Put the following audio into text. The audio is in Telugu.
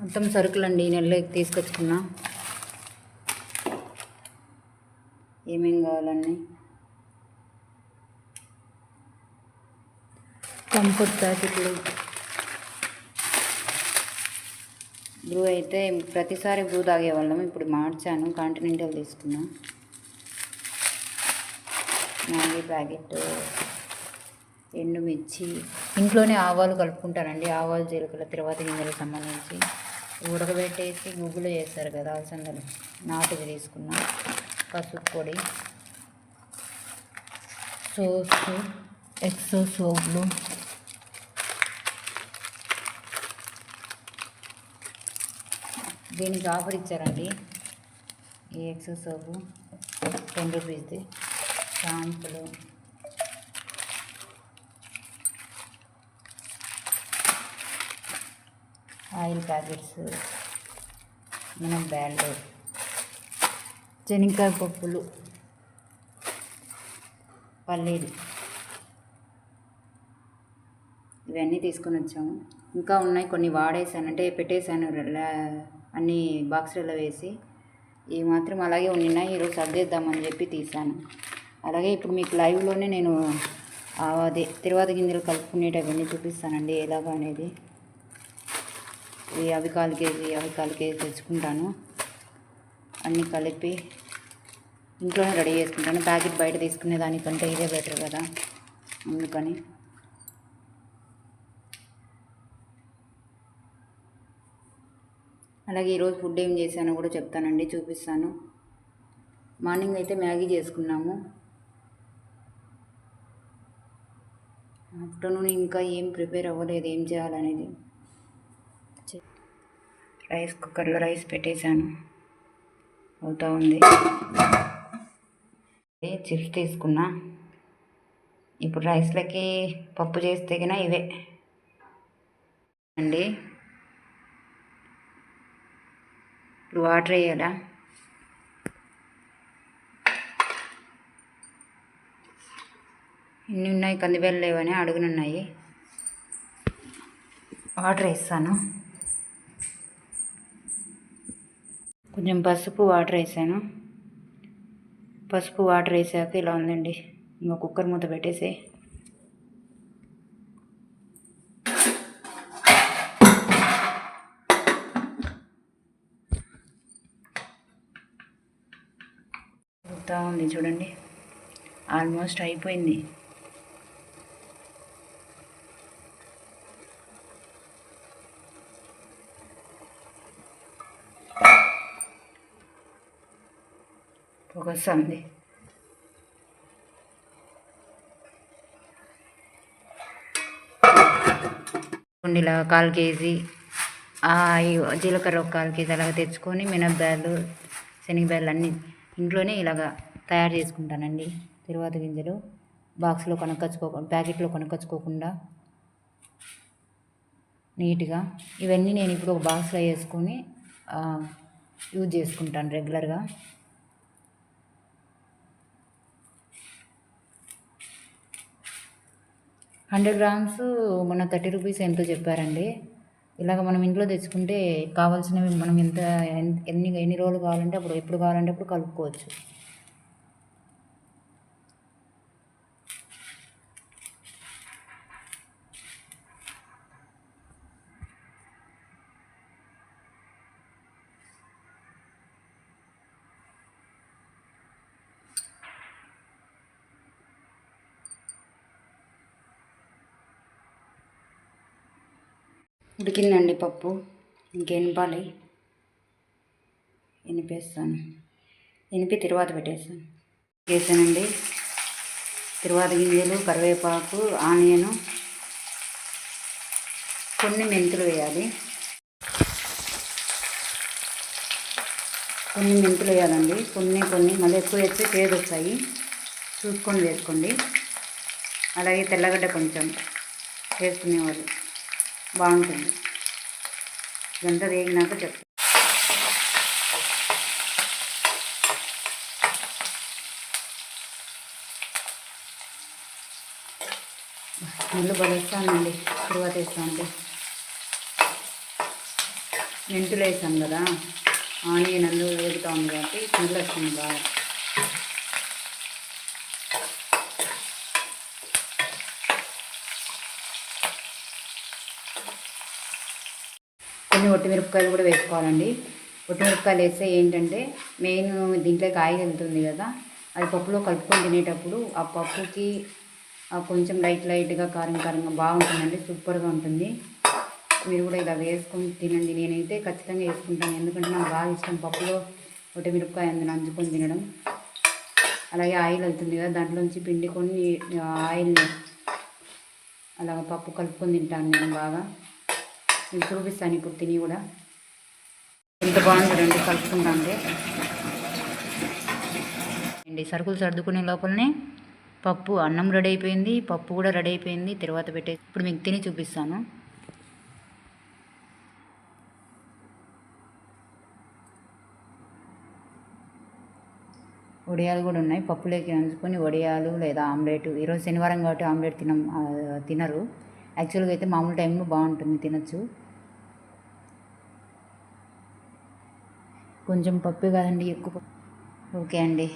మొత్తం సరుకులండి ఈ నెలలో తీసుకొచ్చుకున్నా. ఏమేం కావాలన్నీ కంఫర్ట్ ప్యాకెట్లు. బ్రూ అయితే ప్రతిసారి బ్రూ తాగేవాళ్ళం. ఇప్పుడు మార్చాను. కాంటినెంటల్ తీసుకున్నా. మ్యాగీ ప్యాకెట్ ఎండుమిర్చి. ఇంట్లోనే ఆవాలు కలుపుకుంటానండి ఆవాలు జీలకర్ర తర్వాత గింజలకు సంబంధించి. ఉడకబెట్టేసి గుగ్గులు చేస్తారు కదా అలసందలు. నాటుది తీసుకున్నా. పసుపు పొడి. సోస్ ఎక్సో సోపులు దీనికి ఆఫర్ ఇచ్చారండి. ఈ ఎక్సో సోపు టెన్ రూపీస్ది షాంపులు ఆయిల్ ప్యాకెట్స్ మనం బ్యాళ్ళు శనక్కాయ పప్పులు పల్లీలు ఇవన్నీ తీసుకొని వచ్చాము. ఇంకా ఉన్నాయి కొన్ని వాడేసాను అంటే పెట్టేశాను అన్ని బాక్సులలో వేసి. ఇవి మాత్రం అలాగే ఉన్నాయి ఈరోజు సర్దేద్దామని చెప్పి తీశాను అలాగే ఇప్పుడు మీకు లైవ్లోనే నేను అదే తిరువాత గింజలు కలుపుకునేటవన్నీ చూపిస్తానండి ఎలాగో అనేది. ఈ అవి కాలు కేజీ అవి కాలు కేజీ తెచ్చుకుంటాను. అన్నీ కలిపి ఇంట్లోనే రెడీ చేసుకుంటాను. ప్యాకెట్ బయట తీసుకునే దానికంటే ఇదే బెటర్ కదా అందుకని. అలాగే ఈరోజు ఫుడ్ ఏం చేశానో కూడా చెప్తానండి చూపిస్తాను. మార్నింగ్ అయితే మ్యాగీ చేసుకున్నాము. ఆఫ్టర్నూన్ ఇంకా ఏం ప్రిపేర్ అవ్వలేదు ఏం చేయాలనేది. రైస్ కుక్కర్లో రైస్ పెట్టేశాను. అవుతా ఉంది. చిప్స్ తీసుకున్నా. ఇప్పుడు రైస్లకి పప్పు చేస్తే కన్నా ఇవే. అండి. ఇప్పుడు వాటర్ వేయాలా? ఇన్ని ఉన్నాయి కందిబెల్లు లేవని అడుగునున్నాయి. వాటర్ వేస్తాను. కొంచెం పసుపు వాటర్ వేసాను. పసుపు వాటర్ వేసాక ఇలా ఉందండి. ఇంకా కుక్కర్ మూత పెట్టేసి ఉంది చూడండి. ఆల్మోస్ట్ అయిపోయింది. పొగ వస్తుంది ఇలా కాల్ కేజీ జీలకర్ర ఒక కాల్ కేజీ అలాగ తెచ్చుకొని మినప్పాయలు శనగపాయలు అన్నీ ఇంట్లోనే ఇలాగ తయారు చేసుకుంటానండి. తిరువాత గింజలు బాక్స్లో కొనకొచ్చుకోకుండా ప్యాకెట్లో కొనకొచ్చుకోకుండా నీట్గా ఇవన్నీ నేను ఇప్పుడు ఒక బాక్స్లో వేసుకొని యూజ్ చేసుకుంటాను రెగ్యులర్గా. హండ్రెడ్ గ్రామ్స్ మన థర్టీ రూపీస్ ఎంతో చెప్పారండి. ఇలాగ మనం ఇంట్లో తెచ్చుకుంటే కావాల్సినవి మనం ఎంత ఎన్ని ఎన్ని రోజులు కావాలంటే అప్పుడు ఎప్పుడు కావాలంటే అప్పుడు కలుపుకోవచ్చు. ఉడికిందండి పప్పు. ఇంకెనపాలి ఎనిపేస్తాను ఎనిపి తిరువాత పెట్టేస్తాను. వేసానండి. తిరువాత గింజలు కరివేపాకు ఆనియను కొన్ని మెంతులు వేయాలి. కొన్ని మెంతులు వేయాలండి. కొన్ని కొన్ని. మళ్ళీ ఎక్కువ వేస్తే పేరు వస్తాయి చూసుకొని వేసుకోండి. అలాగే తెల్లగడ్డ కొంచెం వేసుకునేవాళ్ళు. బాగుంటుంది. ఇదంతా వేగినాక చెప్తాను స్మెల్ బలేస్తానండి తర్వాత వేస్తా అంటే మెంతులు వేసాం కదా ఆనియన్ అందులో వేగుతూ ఉంది కాబట్టి స్మెల్ వస్తుంది బాగా. కొన్ని ఒట్టిమిరపకాయలు కూడా వేసుకోవాలండి. ఒట్టిమిరపకాయలు వేస్తే ఏంటంటే మెయిన్ దీంట్లోకి ఆయిల్ వెళ్తుంది కదా అది పప్పులో కలుపుకొని తినేటప్పుడు ఆ పప్పుకి ఆ కొంచెం లైట్ లైట్గా కారం కారంగా బాగుంటుందండి సూపర్గా ఉంటుంది. మీరు కూడా ఇలా వేసుకొని తినండి. నేనైతే ఖచ్చితంగా వేసుకుంటాను ఎందుకంటే నాకు బాగా ఇష్టం పప్పులో ఒట్టిమిరపకాయ అందులో నంచుకొని తినడం. అలాగే ఆయిల్ వెళ్తుంది కదా దాంట్లోంచి పిండుకొని కొన్ని ఆయిల్ని అలాగ పప్పు కలుపుకొని తింటాను నేను బాగా. నేను చూపిస్తాను ఇప్పుడు తిని కూడా. ఎంత బాగుంటుందండి కలుపుకుంటాంటే అండి సరుకులు సర్దుకునే లోపలనే పప్పు అన్నం రెడీ అయిపోయింది పప్పు కూడా రెడీ అయిపోయింది తర్వాత పెట్టే ఇప్పుడు మీకు తిని చూపిస్తాను. వడియాలు కూడా ఉన్నాయి. పప్పులోకి నంచుకొని వడియాలు లేదా ఆమ్లెట్ ఈరోజు శనివారం కాబట్టి ఆమ్లెట్ తినం తినరు. యాక్చువల్గా అయితే మామూలు టైంలో బాగుంటుంది తినచ్చు. కొంచెం పప్పు కదండి ఎక్కువ పప్పు. ఓకే అండి.